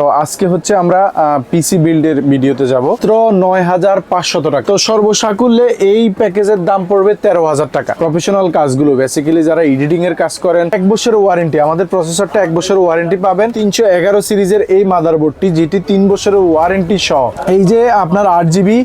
তো আজকে হচ্ছে আমরা পিসি বিল্ডের ভিডিওতে যাব। মাত্র নয় হাজার পাঁচশত টাকা। তো সর্বসাকুল্যে এই প্যাকেজের দাম পড়বে তেরো হাজার টাকা। প্রফেশনাল কাজগুলো বেসিক্যালি যারা এডিটিং এর কাজ করেন, এক বছরের ওয়ারেন্টি আমাদের প্রসেসরটা এক বছরের ওয়ারেন্টি পাবেন। তিনশো এগারো সিরিজের এই মাদারবোর্ডটি যেটি তিন বছরের ওয়ারেন্টি সহ। এই যে আপনার আট জিবি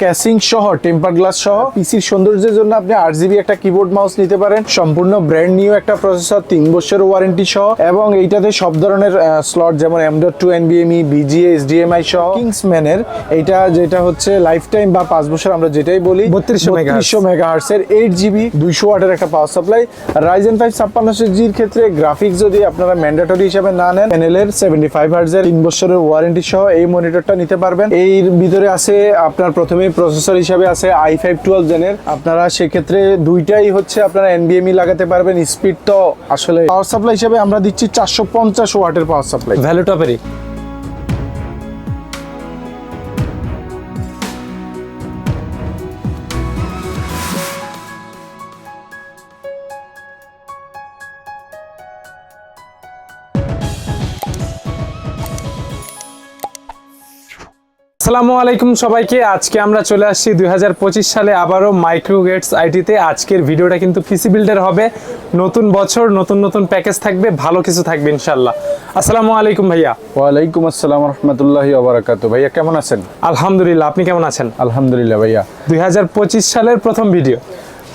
ক্যাসিং সহ টেম্পার গ্লাস সহ পিসির সৌন্দর্যের জন্য আপনি আট জিবি একটা কিবোর্ড মাউস নিতে পারেন। সম্পূর্ণ ব্র্যান্ড নিউ একটা প্রসেসর তিন বছরের ওয়ারেন্টি সহ। এবং এইটাতে সব ধরনের স্লট যেমন এম টু এনবিএমই বিজিএ এসডিএমআই সহ কিংসম্যানের এইটা যেটা হচ্ছে লাইফ টাইম বা পাঁচ বছর আমরা যেটাই বলি 3200 megahertz। বত্রিশশো মেগাহার্সের এইট জিবি দুইশো ওয়াটের একটা পাওয়ার সাপ্লাই রাইজেন ফাইভ ছাপ্পান্নশো জির ক্ষেত্রে গ্রাফিক্স যদি আপনারা ম্যান্ডেটরি হিসাবে না নেন প্যানেলের সেভেন্টি ফাইভ তিন বছরের ওয়ারেন্টি সহ এই মনিটরটা নিতে পারবেন। এর ভিতরে আছে আপনার প্রথমে প্রসেসর হিসাবে আছে আই ফাইভ টুয়েলভ জেনের আপনারা সেক্ষেত্রে দুইটাই হচ্ছে আপনারা এনবিএমই লাগাতে পারবেন। স্পিড তো আসলে পাওয়ার সাপ্লাই হিসাবে আমরা দিচ্ছি চারশো পঞ্চাশ ওয়াটের পাওয়ার সাপ্লাই ভ্যালু টপেরই। আসসালামু আলাইকুম সবাইকে। আজকে আমরা চলে আসছি দুই সালে আবারও মাইক্রোগেটস আইটিতে। আজকের ভিডিওটা কিন্তু পিসি বিল্ডের হবে। নতুন বছর নতুন নতুন প্যাকেজ থাকবে ভালো কিছু থাকবে ইনশাল্লাহ আসসালামু আলাইকুম ভাইয়া। ওয়ালাইকুম আসসালাম রহমতুল্লাহি ওবরাকাত ভাইয়া কেমন আছেন? আলহামদুলিল্লাহ আপনি কেমন আছেন? আলহামদুলিল্লাহ ভাইয়া। দুই হাজার পঁচিশ সালের প্রথম ভিডিও।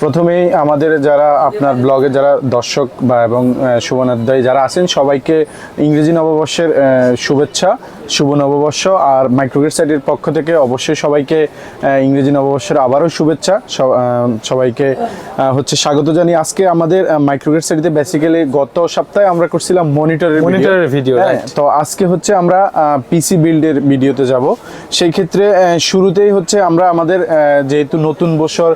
প্রথমেই আমাদের যারা আপনার ব্লগে যারা দর্শক বা এবং শুভনাধ্যায়ী যারা আছেন সবাইকে ইংরেজি নববর্ষের শুভেচ্ছা। শুভ নববর্ষ আর মাইক্রোগেট সাইটের পক্ষ থেকে অবশ্যই সবাইকে ইংরেজি নববর্ষের আবারও শুভেচ্ছা। সবাইকে হচ্ছে স্বাগত জানি আজকে আমাদের মাইক্রোগেট সাইটে বেসিক্যালি গত সপ্তাহে আমরা করছিলাম মনিটরের video, right. তো আজকে হচ্ছে আমরা পিসি বিল্ডের ভিডিওতে যাব। সেই ক্ষেত্রে শুরুতেই হচ্ছে আমরা আমাদের যেহেতু নতুন বছর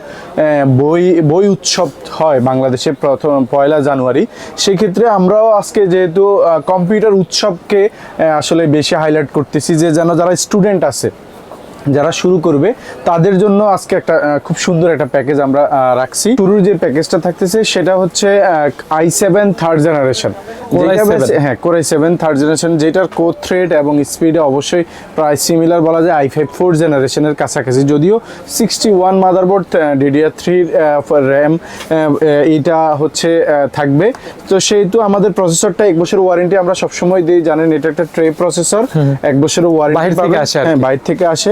বই বই উৎসব হয় বাংলাদেশে প্রথম পয়লা জানুয়ারি সেই ক্ষেত্রে আমরাও আজকে যেহেতু কম্পিউটার উৎসবকে আসলে বেশি হাইলাইট করতেছি যে যেন যারা স্টুডেন্ট আছে যারা শুরু করবে তাদের জন্য আজকে একটা খুব সুন্দর একটা প্যাকেজ আমরা রাখছি। শুরুর যে প্যাকেজটা থাকতেছে সেটা হচ্ছে I seven third generation Core i7 হ্যাঁ core i seven third generation যেটার কোর থ্রেড এবং স্পিডে অবশ্যই প্রায় সিমিলার বলা যায় আই ফাইভ ফোর জেনারেশনের কাছাকাছি। যদিও sixty one motherboard DDR three RAM এইটা হচ্ছে থাকবে। তো সেহেতু আমাদের প্রসেসরটা এক বছর ওয়ারেন্টি আমরা সবসময় দিই জানেন এটা একটা ট্রে প্রসেসর এক বছরের ওয়ারেন্টি বাহির থেকে আসে হ্যাঁ বাইরে থেকে আসে।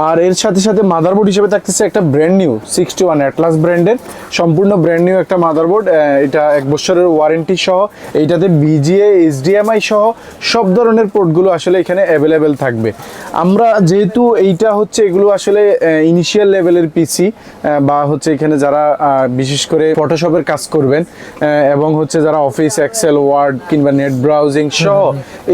আর এর সাথে সাথে মাদারবোর্ড হিসেবে থাকতেছে একটা brand new sixty one Atlas ব্র্যান্ডের সম্পূর্ণ ব্র্যান্ড নিউ একটা মাদারবোর্ড এটা এক বছরের ওয়ারেন্টি সহ এইটাতে বিজিএ এইচডিএমআই সহ সব ধরনের পোর্টগুলো আসলে এখানে অ্যাভেলেবেল থাকবে। আমরা যেহেতু এইটা হচ্ছে এগুলো আসলে ইনিশিয়াল লেভেলের পিসি বা হচ্ছে এখানে যারা বিশেষ করে ফটোশপের কাজ করবেন এবং হচ্ছে যারা অফিস এক্সেল ওয়ার্ড কিংবা নেট ব্রাউজিং সহ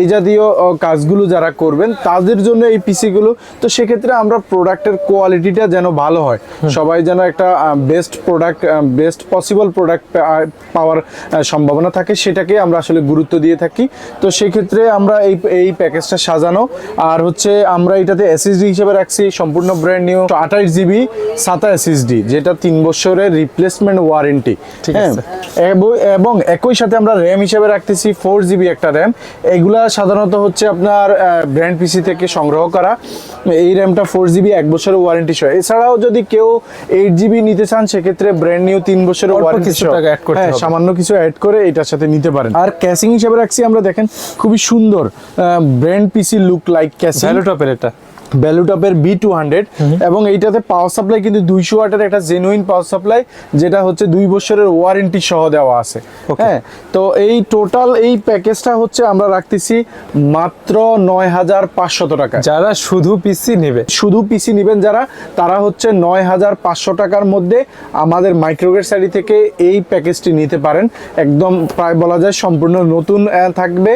এই জাতীয় কাজগুলো যারা করবেন তাদের জন্য এই পিসিগুলো তো সেক্ষেত্রে আমরা প্রোডাক্টের কোয়ালিটিটা যেন ভালো হয়। সবাই যেন একটা best product best possible product পাওয়ার সম্ভাবনা থাকে সেটাকে আমরা আসলে গুরুত্ব দিয়ে থাকি। তো সেক্ষেত্রে আমরা এই এই প্যাকেজটা সাজানো। আর হচ্ছে আমরা এটাতে এসএসডি হিসেবে রাখছি সম্পূর্ণ ব্র্যান্ড নিউ আঠাশ জিবি সাতা এসএসডি যেটা তিন বছরের রিপ্লেসমেন্ট ওয়ারেন্টি ঠিক হ্যাঁ এবং একই সাথে আমরা র্যাম হিসেবে রাখতেছি ফোর জিবি একটা র্যাম এগুলা সাধারণত হচ্ছে আপনার ব্র্যান্ড পিসি থেকে সংগ্রহ করা। এই র্যামটা ফোর জিবি এক বছরের ওয়ারেন্টি সহ এছাড়াও যদি কেউ এইট জিবি নিতে চান সেক্ষেত্রে ব্র্যান্ড নিউ তিন বছরের ওয়ারেন্টি সহ। হ্যাঁ সামান্য কিছু অ্যাড করে এটার সাথে নিতে পারেন। আর ক্যাশিং হিসেবে রাখছি আমরা দেখেন খুবই সুন্দর brand PC look like casing value টপের এটা। ভ্যালুটপের বি টু হান্ড্রেড এবং এইটাতে পাওয়ার সাপ্লাই কিন্তু দুইশো ওয়াটের একটা জেনুইন পাওয়ার সাপ্লাই যেটা হচ্ছে দুই বছরের ওয়ারেন্টি সহ দেওয়া আছে। হ্যাঁ তো এই টোটাল এই প্যাকেজটা হচ্ছে আমরা রাখতেছি মাত্র নয় হাজার পাঁচশত টাকা যারা শুধু পিসি নেবে। শুধু পিসি নেবেন যারা তারা হচ্ছে নয় হাজার পাঁচশো টাকার মধ্যে আমাদের মাইক্রোগেট শাড়ি থেকে এই প্যাকেজটি নিতে পারেন। একদম প্রায় বলা যায় সম্পূর্ণ নতুন থাকবে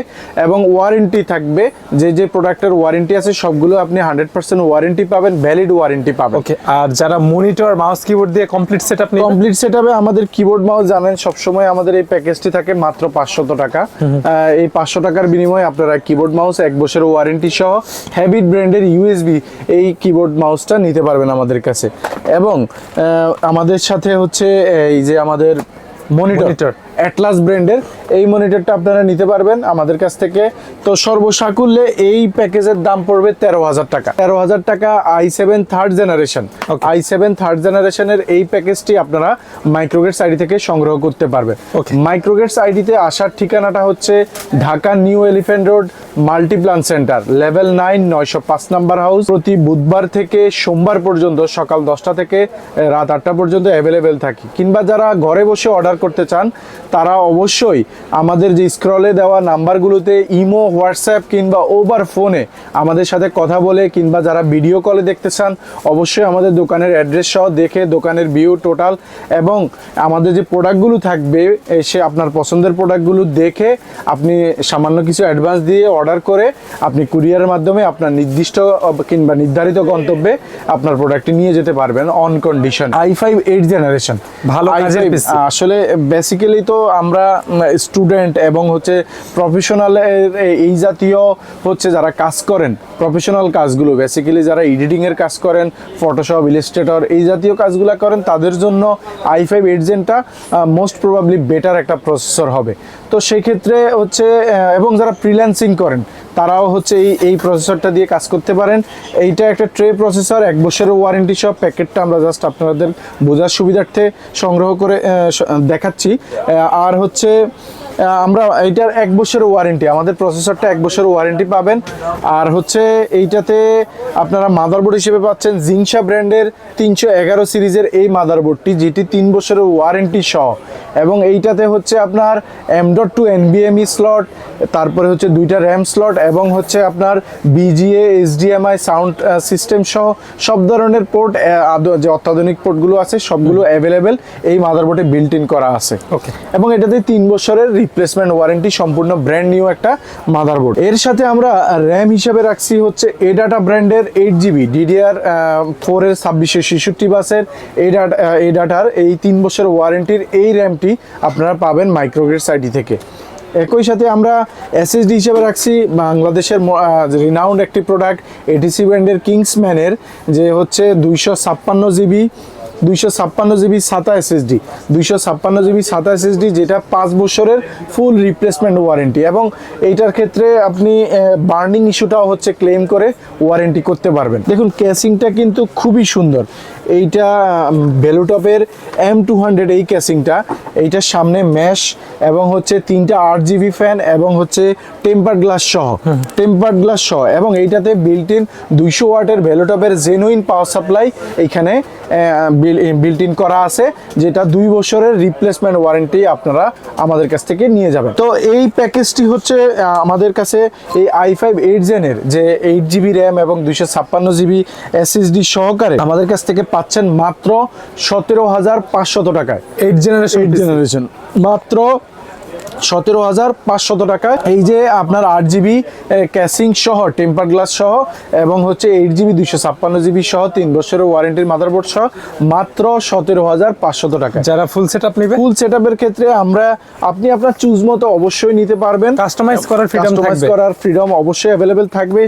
এবং ওয়ারেন্টি থাকবে। যে যে প্রোডাক্টের ওয়ারেন্টি আছে সবগুলো আপনি হান্ড্রেড পার্সেন্ট ওয়ারেন্টি পাবেন ভ্যালিড ওয়ারেন্টি পাবেন। ওকে আর যারা মনিটর মাউস কিবোর্ড দিয়ে কমপ্লিট সেট আপনি কমপ্লিট সেট আমাদের কিবোর্ড মাউস জানেন সবসময় আমাদের এই প্যাকেজটি থাকে মাত্র পাঁচশত টাকা। এই পাঁচশো টাকার বিনিময়ে আপনারা কিবোর্ড মাউস এক বছরের ওয়ারেন্টি সহ হ্যাবিট ব্র্যান্ডের ইউএসবি এই কিবোর্ড মাউসটা নিতে পারবেন আমাদের কাছে। এবং আমাদের সাথে হচ্ছে এই যে আমাদের মনিটর। অ্যাটলাস ব্র্যান্ডের এই মনিটরটা আপনারা নিতে পারবেন আমাদের কাছ থেকে। তো সর্বসাকুল্যে এই প্যাকেজের দাম পড়বে তেরো হাজার টাকা। তেরো হাজার টাকা I seven third generation I seven third জেনারেশনের এই প্যাকেজটি আপনারা মাইক্রোগেটস আইডি থেকে সংগ্রহ করতে পারবেন. মাইক্রোগেটস আইডিতে আসার ঠিকানাটা হচ্ছে Dhaka new elephant road Multiplan center level nine নয়শো পাঁচ নাম্বার হাউস। প্রতি বুধবার থেকে সোমবার পর্যন্ত সকাল দশটা থেকে রাত আটটা পর্যন্ত অ্যাভেলেবেল থাকি। কিংবা যারা ঘরে বসে অর্ডার করতে চান তারা অবশ্যই আমাদের যে স্ক্রলে দেওয়া নাম্বারগুলোতে ইমো হোয়াটসঅ্যাপ কিংবা ওভার ফোনে আমাদের সাথে কথা বলে কিংবা যারা ভিডিও কলে দেখতে চান অবশ্যই আমাদের দোকানের অ্যাড্রেস সহ দেখে দোকানের ভিউ টোটাল এবং আমাদের যে প্রোডাক্টগুলো থাকবে এসে আপনার পছন্দের প্রোডাক্টগুলো দেখে আপনি সামান্য কিছু অ্যাডভান্স দিয়ে অর্ডার করে আপনি কুরিয়ারের মাধ্যমে আপনার নির্দিষ্ট কিংবা নির্ধারিত গন্তব্যে আপনার প্রোডাক্টটি নিয়ে যেতে পারবেন on condition I five eight generation ভালো আসলে বেসিক্যালি তো আমরা স্টুডেন্ট এবং হচ্ছে প্রফেশনাল এই জাতীয় হচ্ছে যারা কাজ করেন প্রফেশনাল কাজগুলো বেসিক্যালি যারা এডিটিংয়ের কাজ করেন ফটোশপ ইলিস্ট্রেটর এই জাতীয় কাজগুলো করেন, তাদের জন্য আই ফাইভ এইট জেনটা মোস্ট প্রবাবলি বেটার একটা প্রসেসর হবে। তো সেক্ষেত্রে হচ্ছে এবং যারা ফ্রিল্যান্সিং করেন, তারাও হচ্ছে এই এই প্রসেসরটা দিয়ে কাজ করতে পারেন। এইটা একটা ট্রে প্রসেসর এক বছরের ওয়ারেন্টি সব প্যাকেটটা আমরা জাস্ট আপনাদের বোঝার সুবিধার্থে সংগ্রহ করে দেখাচ্ছি। আর হচ্ছে আমরা এইটার এক বছরের ওয়ারেন্টি আমাদের প্রসেসরটা এক বছরের ওয়ারেন্টি পাবেন। আর হচ্ছে এইটাতে আপনারা মাদারবোর্ড হিসেবে পাচ্ছেন জিংসা ব্র্যান্ডের তিনশো এগারো সিরিজের এই মাদারবোর্ডটি যেটি তিন বছরের ওয়ারেন্টি সহ। এবং এইটাতে হচ্ছে আপনার এম ডট টু এনবিএমই স্লট তারপরে হচ্ছে দুইটা র্যাম স্লট এবং হচ্ছে আপনার বিজিএ এইচডিএমআই সাউন্ড সিস্টেম সহ সব ধরনের পোর্ট যে অত্যাধুনিক পোর্টগুলো আছে সবগুলো অ্যাভেলেবেল এই মাদারবোর্ডে বিল্ট ইন করা আছে। ওকে এবং এটাতে তিন বছরের রিপ্লেসমেন্ট ওয়ারেন্টি সম্পূর্ণ ব্র্যান্ড নিউ একটা মাদারবোর্ড এর সাথে আমরা র্যাম হিসেবে রাখছি হচ্ছে এ ডাটা ব্র্যান্ডের এইট জিবি ডিডিআর ফোর এর ছাব্বিশশো ছেষট্টি বাসের এই ডাটা এই ডাটার এই তিন বছর ওয়ারেন্টির এই র্যামটি আপনারা পাবেন মাইক্রোগ্রেড সাইটি থেকে। একই সাথে আমরা এসএসডি হিসেবে রাখছি বাংলাদেশের রিনাউন্ড একটি প্রোডাক্ট এটিসি ব্র্যান্ডের কিংসম্যানের যে হচ্ছে দুইশো ছাপ্পান্ন জিবি দুইশো ছাপ্পান্ন জিবি সাতা এসএসডি দুইশো ছাপ্পান্ন জিবি সাতা এসএসডি যেটা পাঁচ বছরের ফুল রিপ্লেসমেন্ট ওয়ারেন্টি এবং এইটার ক্ষেত্রে আপনি বার্নিং ইস্যুটাও হচ্ছে ক্লেম করে ওয়ারেন্টি করতে পারবেন। দেখুন ক্যাসিংটা কিন্তু খুবই সুন্দর। এইটা ভ্যালুটপের এম টু হান্ড্রেড এই ক্যাসিংটা এইটার সামনে ম্যাশ এবং হচ্ছে তিনটা আট জিবি ফ্যান এবং হচ্ছে টেম্পার গ্লাস সহ। টেম্পার গ্লাস সহ। এবং এইটাতে বিল্ট ইন দুইশো ওয়াটের ভ্যালুটপের জেনুইন পাওয়ার সাপ্লাই এইখানে বিল্ট ইন করা আছে যেটা দুই বছরের রিপ্লেসমেন্ট ওয়ারেন্টি আপনারা আমাদের কাছ থেকে নিয়ে যাবেন। তো এই প্যাকেজটি হচ্ছে আমাদের কাছে এই আই ফাইভ এইট জেনের যে এইট জিবি র্যাম এবং দুইশো ছাপ্পান্ন জিবি এসএসডি সহকারে আমাদের কাছ থেকে পাচ্ছেন মাত্র সতেরো হাজার পাঁচশত টাকায়। এইট জেনারেশন এইট জেনারেশন মাত্র সতেরো হাজার পাঁচশত টাকা এই যে আপনার আট জিবি ক্যাসিং সহ টেম্পার গ্লাস সহ এবং হচ্ছে এইট জিবি দুইশো ছাপ্পান্ন জিবি সহ তিন বছরের ওয়ারেন্টির মাদারবোর্ড সহ মাত্র সতেরো হাজার পাঁচশত টাকা যারা ফুল সেট আপ নেবে? ফুল সেট আপের ক্ষেত্রে আমরা আপনি আপনার চুজ মতো অবশ্যই নিতে পারবেন। কাস্টমাইজ করার Customize থাকবে। করার ফ্রিডম অবশ্যই অ্যাভেলেবেল থাকবে।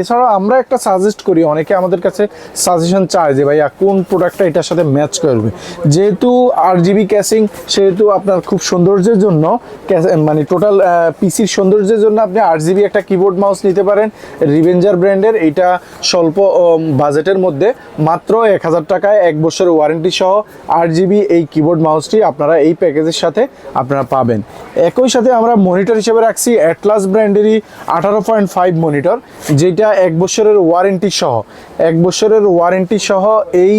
এছাড়াও আমরা একটা সাজেস্ট করি অনেকে আমাদের কাছে সাজেশন চায় যে ভাইয়া কোন প্রোডাক্টটা এটার সাথে ম্যাচ করবে? যেহেতু আট জিবি ক্যাসিং সেহেতু আপনার খুব সৌন্দর্যের জন্য মানে টোটাল পিসির সৌন্দর্যের জন্য আপনি আট জিবি একটা কিবোর্ড মাউস নিতে পারেন। রিভেঞ্জার ব্র্যান্ডের এইটা স্বল্প বাজেটের মধ্যে মাত্র এক হাজার টাকায় এক বছরের ওয়ারেন্টি সহ আট জিবি এই কিবোর্ড মাউসটি আপনারা এই প্যাকেজের সাথে আপনারা পাবেন। একই সাথে আমরা মনিটর হিসেবে রাখছি অ্যাটলাস ব্র্যান্ডেরই আঠারো পয়েন্ট ফাইভ মনিটর যেটা এক বছরের ওয়ারেন্টি সহ, এক বছরের ওয়ারেন্টি সহ এই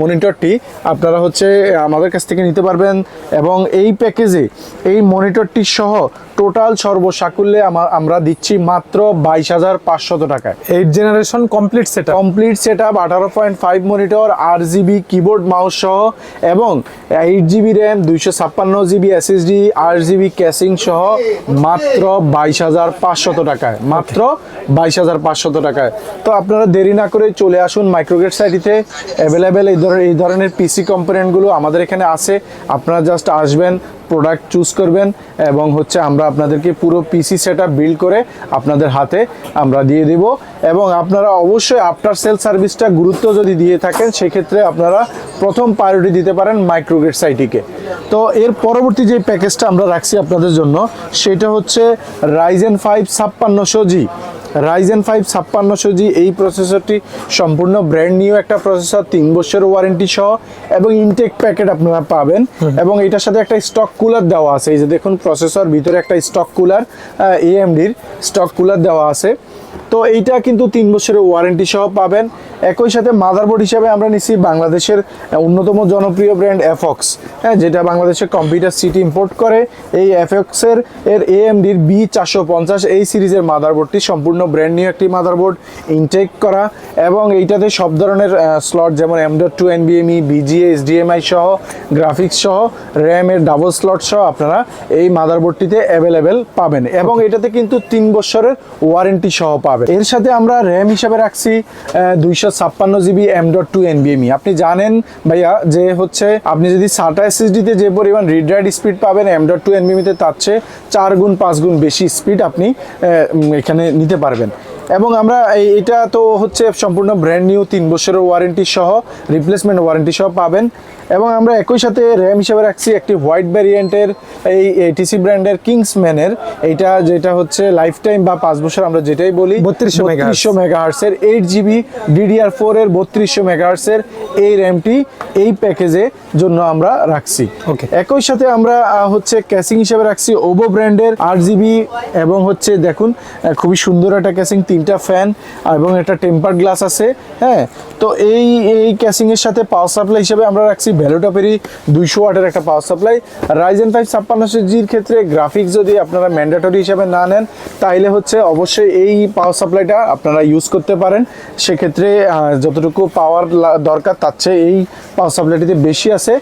মনিটরটি আপনারা হচ্ছে আমাদের কাছ থেকে নিতে পারবেন। এবং এই প্যাকেজে এই মনিটরটি সহ টোটাল সর্বসাকুল্যে আমা- আমরা দিচ্ছি মাত্র বাইশ হাজার পাঁচশত টাকায়। Eight generation complete set complete set up আঠারো পয়েন্ট ফাইভ মনিটর আট জিবি কিবোর্ড মাউস সহ এবং এইট জিবি র্যাম দুইশো ছাপ্পান্ন জিবি এসএসডি আট জিবি ক্যাসিং সহ মাত্র বাইশ হাজার পাঁচশত টাকায়। মাত্র বাইশ হাজার পাঁচশত টাকায়। তো আপনারা দেরি না করে চলে আসুন মাইক্রোগেট সাইটিতে অ্যাভেলেবেল এই ধরনের এই ধরনের পিসি কম্পোনেন্টগুলো আমাদের এখানে আছে। আপনারা জাস্ট আসবেন প্রোডাক্ট চুজ করবেন এবং হচ্ছে আমরা আপনাদেরকে পুরো পিসি সেট বিল্ড করে আপনাদের হাতে আমরা দিয়ে দিব। এবং আপনারা অবশ্যই আফটার সেল সার্ভিসটা গুরুত্ব যদি দিয়ে থাকেন, সেক্ষেত্রে আপনারা প্রথম প্রায়োরিটি দিতে পারেন মাইক্রোগ্রেড সাইটিকে তো এর পরবর্তী যে প্যাকেজটা আমরা রাখছি আপনাদের জন্য, সেটা হচ্ছে রাইজেন ফাইভ ছাপ্পান্নশো জি রাইজেন ফাইভ ছাপ্পান্নশো জি এই প্রসেসরটি সম্পূর্ণ ব্র্যান্ড নিউ একটা প্রসেসর তিন বছরের ওয়ারেন্টি সহ এবং ইনটেক প্যাকেট আপনারা পাবেন। এবং এটার সাথে একটা স্টক কুলার দেওয়া আছে। এই যে দেখুন প্রসেসর ভিতরে একটা স্টক কুলার এএমডির স্টক কুলার দেওয়া আছে। তো এইটা কিন্তু তিন বছরের ওয়ারেন্টি সহ পাবেন। একই সাথে মাদারবোর্ড হিসাবে আমরা নিচ্ছি বাংলাদেশের অন্যতম জনপ্রিয় ব্র্যান্ড এফক্স হ্যাঁ যেটা বাংলাদেশের কম্পিউটার সিটি ইম্পোর্ট করে। এই এফএক্সের এর এএমডির বি চারশো পঞ্চাশ এই সিরিজের মাদারবোর্ডটি সম্পূর্ণ ব্র্যান্ড নিউ একটি মাদারবোর্ড ইনটেক করা এবং এইটাতে সব ধরনের স্লট যেমন এম ডট টু এনবিএমই বিজিএ এসডিএমআই সহ গ্রাফিক্স সহ র্যামের ডাবল স্লট সহ আপনারা এই মাদারবোর্ডটিতে অ্যাভেলেবেল পাবেন। এবং এটাতে কিন্তু তিন বছরের ওয়ারেন্টি সহ পাবেন। এর সাথে আমরা র্যাম হিসাবে রাখছি দুইশো ছাপ্পান্ন জিবি এম ডট টু এনবিএমই আপনি জানেন ভাইয়া যে হচ্ছে, আপনি যদি সাটা এসএসডিতে যে পরিমাণ রিড রাইড স্পিড পাবেন এম ডট টু এনবিএমিতে তার চেয়ে চার গুণ, পাঁচ গুণ বেশি স্পিড আপনি এখানে নিতে পারবেন। এবং আমরা এই- এটা তো হচ্ছে সম্পূর্ণ ব্র্যান্ড নিউ তিন বছরের ওয়ারেন্টি সহ রিপ্লেসমেন্ট ওয়ারেন্টি সহ পাবেন। এবং আমরা একই সাথে র্যাম হিসেবে রাখছি একটি হোয়াইট ভ্যারিয়েন্টের এই এটিসি ব্র্যান্ডের কিংসম্যানের এইটা যেটা হচ্ছে লাইফ টাইম বা পাঁচ বছর আমরা যেটাই বলি 3200 megahertz। বত্রিশশো মেগাহার্সের এইট জিবি ডিডিআর ফোর এর বত্রিশশো মেগাহার্সের এই র্যামটি এই প্যাকেজে জন্য আমরা রাখছি। ওকে একই সাথে আমরা হচ্ছে ক্যাসিং হিসেবে রাখছি ওভো ব্র্যান্ডের আট জিবি এবং হচ্ছে দেখুন খুবই সুন্দর একটা ক্যাসিং তিনটা ফ্যান এবং একটা টেম্পার গ্লাস আছে হ্যাঁ? তো এই এই ক্যাসিং এর সাথে পাওয়ার সাপ্লাই হিসেবে আমরা রাখছি ভ্যালুটপেরই দুইশো ওয়াটের একটা পাওয়ার সাপ্লাই রাইজেন ফাইভ ছাপ্পান্নশো জির ক্ষেত্রে গ্রাফিক্স যদি আপনারা ম্যান্ডেটরি হিসেবে না নেন তাহলে হচ্ছে অবশ্যই এই পাওয়ার সাপ্লাইটা আপনারা ইউজ করতে পারেন। সেক্ষেত্রে যতটুকু পাওয়ার দরকার তার চেয়ে এই পাওয়ার সাপ্লাইটিতে বেশি আছে।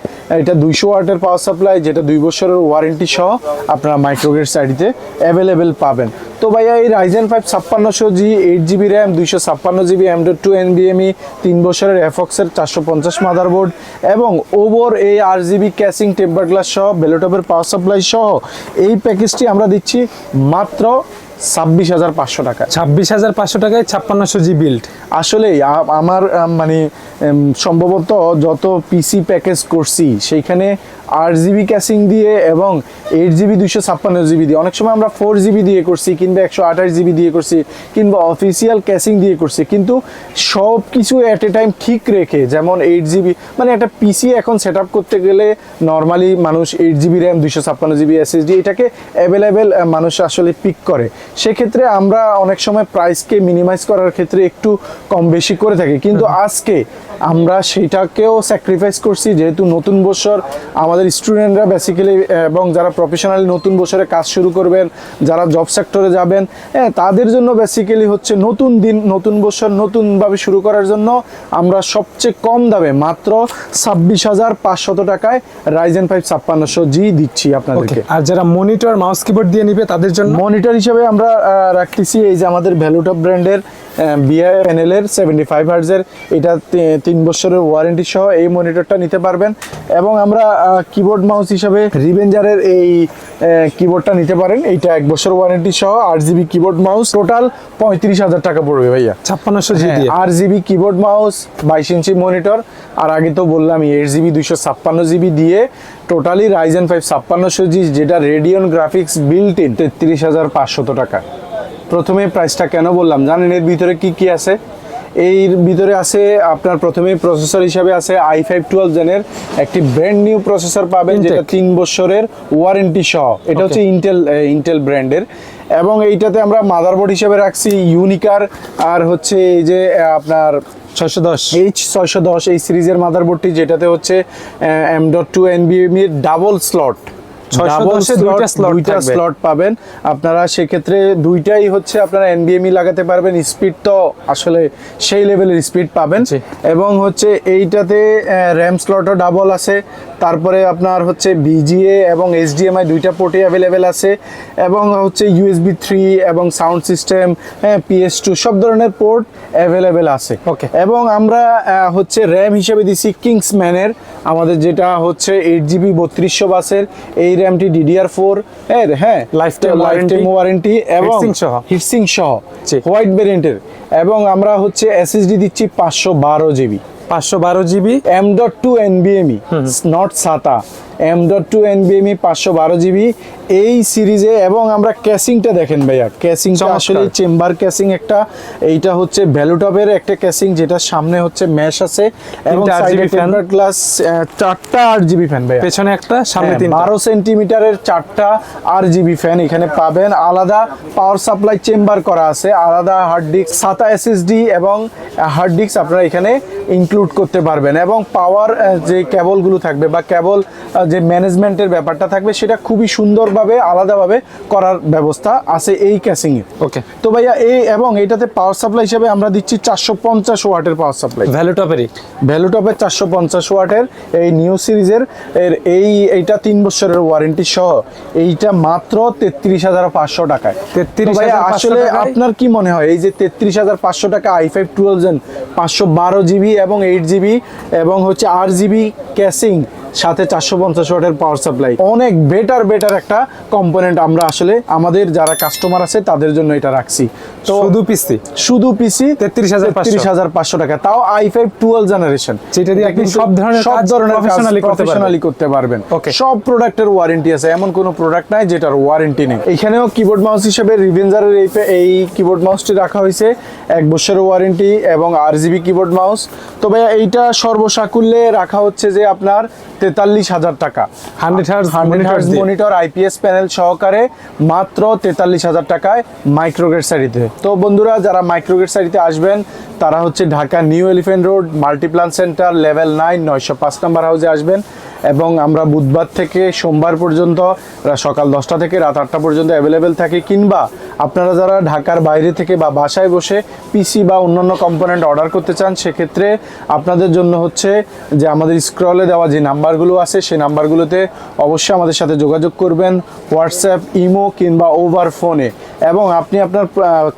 এটা দুইশো ওয়াটের পাওয়ার সাপ্লাই যেটা দুই বছরের ওয়ারেন্টি সহ আপনারা মাইক্রোগেট সাইডিতে অ্যাভেলেবেল পাবেন। তো ভাইয়া, এই রাইজেন ফাইভ ছাপ্পান্নশো জি এইট জিবি র্যাম দুইশো ছাপ্পান্ন জিবি এম ডট টু এনবিএমই তিন বছরের এফক্সের চারশো পঞ্চাশ মাদারবোর্ড এবং ওভর এই আর জিবি ক্যাসিং টেম্পার গ্লাস সহ বেলোটপের পাওয়ার সাপ্লাই সহ এই প্যাকেজটি আমরা দিচ্ছি মাত্র ছাব্বিশ হাজার পাঁচশো টাকা ছাব্বিশ হাজার পাঁচশো টাকায় ছাপ্পান্নশো জি বিল্ড আসলে আমার মানে সম্ভবত যত পিসি প্যাকেজ করছি সেইখানে আট জিবি ক্যাশিং দিয়ে এবং এইট জিবি দুইশো ছাপ্পান্ন জিবি দিয়ে। অনেক সময় আমরা ফোর জিবি দিয়ে করছি কিংবা একশো আঠাশ জিবি দিয়ে করছি কিংবা অফিসিয়াল ক্যাশিং দিয়ে করছি। কিন্তু সব কিছু অ্যাট এ টাইম ঠিক রেখে যেমন এইট জিবি মানে একটা পিসি এখন সেট আপ করতে গেলে নর্মালি মানুষ এইট জিবি র্যাম দুইশো ছাপ্পান্ন জিবি এসএসডি এটাকে অ্যাভেলেবেল মানুষ আসলে পিক করে। সেক্ষেত্রে আমরা অনেক সময় প্রাইসকে মিনিমাইজ করার ক্ষেত্রে একটু কম বেশি করে থাকি। কিন্তু আজকে আমরা সেটাকেও স্যাক্রিফাইস করছি যেহেতু নতুন বছর আমাদের স্টুডেন্টরা বেসিক্যালি এবং যারা প্রফেশনালি নতুন বছরে কাজ শুরু করবেন যারা জব সেক্টরে যাবেন হ্যাঁ তাদের জন্য বেসিক্যালি হচ্ছে নতুন দিন নতুন বছর নতুনভাবে শুরু করার জন্য আমরা সবচেয়ে কম দামে মাত্র ছাব্বিশ হাজার পাঁচশত টাকায় রাইজেন ফাইভ ছাপ্পান্নশো জি দিচ্ছি আপনাদেরকে। আর যারা মনিটর মাউস কিবোর্ড দিয়ে নিবে তাদের জন্য? মনিটর হিসেবে আমরা রাখতেছি এই যে আমাদের ভ্যালুটপ ব্র্যান্ডের বিআই প্যানেলের সেভেন্টি ফাইভ হার্জের এটা তিন বছরের ওয়ারেন্টি সহ এই মনিটরটা নিতে পারবেন। এবং আমরা কিবোর্ড মাউস হিসাবে রিভেঞ্জারের এই কিবোর্ডটা নিতে পারেন। এইটা এক বছর ওয়ারেন্টি সহ আট জিবি কিবোর্ড মাউস টোটাল পঁয়ত্রিশ হাজার টাকা পড়বে ভাইয়া। ছাপ্পান্নশো জি দিয়ে আর জিবি কিবোর্ড মাউস বাইশ ইঞ্চি মনিটর আর আগে তো বললাম এইট জিবি দুইশো ছাপ্পান্ন জিবি দিয়ে টোটালি রাইজেন ফাইভ ছাপ্পান্নশো জি যেটা রেডিয়ন গ্রাফিক্স বিল্ট ইন তেত্রিশ হাজার পাঁচশত টাকা। প্রথমে প্রাইসটা কেন বললাম? জানেন এর ভিতরে কি কি আছে? এর ভিতরে আছে আপনার প্রথমে প্রসেসর হিসাবে আছে আই ফাইভ টুয়েলভ জেনের একটি ব্র্যান্ড নিউ প্রসেসর পাবেন যেটা তিন বছরের ওয়ারেন্টি সহ। এটা হচ্ছে ইন্টেল ইন্টেল ব্র্যান্ডের এবং এইটাতে আমরা মাদারবোর্ড হিসেবে রাখছি ইউনিকার আর হচ্ছে এই যে আপনার ছয়শো দশ। এইচ ছয়শো দশ এই সিরিজের মাদারবোর্ডটি যেটাতে হচ্ছে এম ডট টু এনবিএমি ডাবল স্লট 610 এ দুইটা স্লট পাবেন। আপনারা সেক্ষেত্রে দুইটাই হচ্ছে আপনারা এনবিএমই লাগাতে পারবেন। স্পিড তো আসলে সেই লেভেলের স্পিড পাবেন। এবং হচ্ছে এইটাতে র্যাম স্লটও ডাবল আছে। তারপরে আপনার হচ্ছে বিজিএ এবং এইচডিএমআই দুইটা পোর্টে অ্যাভেলেবেল আছে। এবং হচ্ছে ইউএসবি থ্রি এবং সাউন্ড সিস্টেম হ্যাঁ পিএস টু সব ধরনের পোর্ট অ্যাভেলেবেল আছে। ওকে এবং আমরা হচ্ছে র্যাম হিসেবে দিছি কিংসম্যানের আমাদের যেটা হচ্ছে এইট জিবি বত্রিশশো বাসের। এই র্যামটি ডিডিআর ফোর এর হ্যাঁ লাইফ টাইম ওয়ারেন্টি এবং হিটসিং সহ। হোয়াইট ভেরিয়েন্টের এবং আমরা হচ্ছে এসএসডি দিচ্ছি পাঁচশো বারো জিবি পাঁচশো বারো GB M dot two এনবিএমই not সাতা এম ডট টু এন এনবিএমই পাঁচশো বারো জিবি এই সিরিজে এবং আমরা ক্যাসিংটা দেখেন ভাইয়া। ক্যাসিংটা চমৎকার। আসলে চেম্বার ক্যাসিং একটা এইটা হচ্ছে ভ্যালুটপের একটা ক্যাসিং যেটা সামনে হচ্ছে ম্যাশ আছে এবং সাইডে গ্লাস চারটা আট জিবি ফ্যান ভাইয়া। পেছনে একটা সামনে হ্যাঁ, তিনটা। বারো সেন্টিমিটারের চারটা আর জিবি ফ্যান এখানে পাবেন। আলাদা পাওয়ার সাপ্লাই চেম্বার করা আছে আলাদা হার্ড ডিস্ক সাতা এসএসডি এবং হার্ড ডিস্ক আপনারা এখানে ইনক্লুড করতে পারবেন। এবং পাওয়ার যে কেবলগুলো থাকবে বা কেবল যে ম্যানেজমেন্টের ব্যাপারটা থাকবে সেটা খুবই সুন্দরভাবে আলাদাভাবে করার ব্যবস্থা আছে এই ক্যাসিংয়ে ওকে তো ভাইয়া এই এবং এটাতে পাওয়ার সাপ্লাই হিসেবে আমরা দিচ্ছি চারশো পঞ্চাশ ওয়াটের পাওয়ার সাপ্লাই ভ্যালু টপেরই ভ্যালুটপের চারশো পঞ্চাশ ওয়াটের এই নিউ সিরিজের এর এই এইটা তিন বছরের ওয়ারেন্টি সহ এইটা মাত্র তেত্রিশ হাজার পাঁচশো টাকায়। 33,500 তো ভাইয়া, আসলে আপনার কি মনে হয়? এই যে তেত্রিশ হাজার পাঁচশো টাকা আই ফাইভ টুয়েলভ পাঁচশো বারো জিবি এবং এইট জিবি এবং হচ্ছে আট জিবি ক্যাসিং সাথে চারশো পঞ্চাশ ওয়াটের পাওয়ার সাপ্লাই অনেক বেটার বেটার একটা কম্পোনেন্ট আমরা আসলে আমাদের যারা কাস্টমার আছে তাদের জন্য এটা রাখছি। তো শুধু পিসি শুধু পিসি 33,500 তেত্রিশ হাজার পাঁচশো টাকা। তাও আই ফাইভ টুয়েলভ জেনারেশন যেটা দিয়ে আপনি সব ধরনের সব ধরনের। প্রফেশনালি করতে পারবেন. সব প্রোডাক্টের ওয়ারেন্টি আছে। এমন কোনো প্রোডাক্ট নাই যেটার ওয়ারেন্টি নেই। এখানেও কিবোর্ড মাউস হিসেবে রিভেঞ্জারের এই এই কিবোর্ড মাউসটি রাখা হয়েছে। এক বছরের ওয়ারেন্টি এবং আর জিবি কিবোর্ড মাউস তবে এইটা সর্বসাকুল্যে রাখা হচ্ছে যে আপনার তেতাল্লিশ হাজার টাকা। Hundred hertz hundred hertz. Monitor IPS panel সহকারে মাত্র তেতাল্লিশ হাজার টাকায় মাইক্রোগেট সারিতে। তো বন্ধুরা যারা মাইক্রোগেট সারিতে আসবেন তারা হচ্ছে Dhaka New Elephant Road Multiplan Center level nine নয়শো পাঁচ নাম্বার হাউসে আসবেন। এবং আমরা বুধবার থেকে সোমবার পর্যন্ত সকাল দশটা থেকে রাত আটটা পর্যন্ত অ্যাভেলেবেল থাকি। কিংবা আপনারা যারা ঢাকার বাইরে থেকে বা বাসায় বসে পিসি বা অন্যান্য কম্পোনেন্ট অর্ডার করতে চান সেক্ষেত্রে আপনাদের জন্য হচ্ছে যে আমাদের স্ক্রলে দেওয়া যে নাম্বারগুলো আছে সেই নাম্বারগুলোতে অবশ্যই আমাদের সাথে যোগাযোগ করবেন হোয়াটসঅ্যাপ ইমো কিংবা ওভার ফোনে এবং আপনি আপনার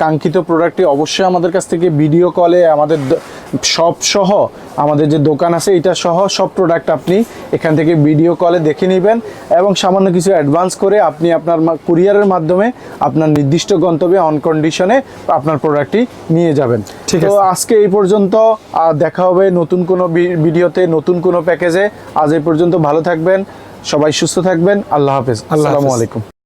কাঙ্ক্ষিত প্রোডাক্টটি অবশ্যই আমাদের কাছ থেকে ভিডিও কলে আমাদের সব সহ আমাদের যে দোকান আছে এটা সহ সব প্রোডাক্ট আপনি এখান থেকে ভিডিও কলে দেখে নেবেন এবং সামান্য কিছু অ্যাডভান্স করে আপনি আপনার কুরিয়ারের মাধ্যমে আপনার নির্দিষ্ট গন্তব্যে অন কন্ডিশনে আপনার প্রোডাক্টটি নিয়ে যাবেন ঠিক তো। আজকে এই পর্যন্ত দেখা হবে নতুন কোনো ভিডিওতে নতুন কোনো প্যাকেজে আজ এই পর্যন্ত ভালো থাকবেন সবাই সুস্থ থাকবেন আল্লাহ হাফেজ আল্লাহ হাফেজ। আসসালামু আলাইকুম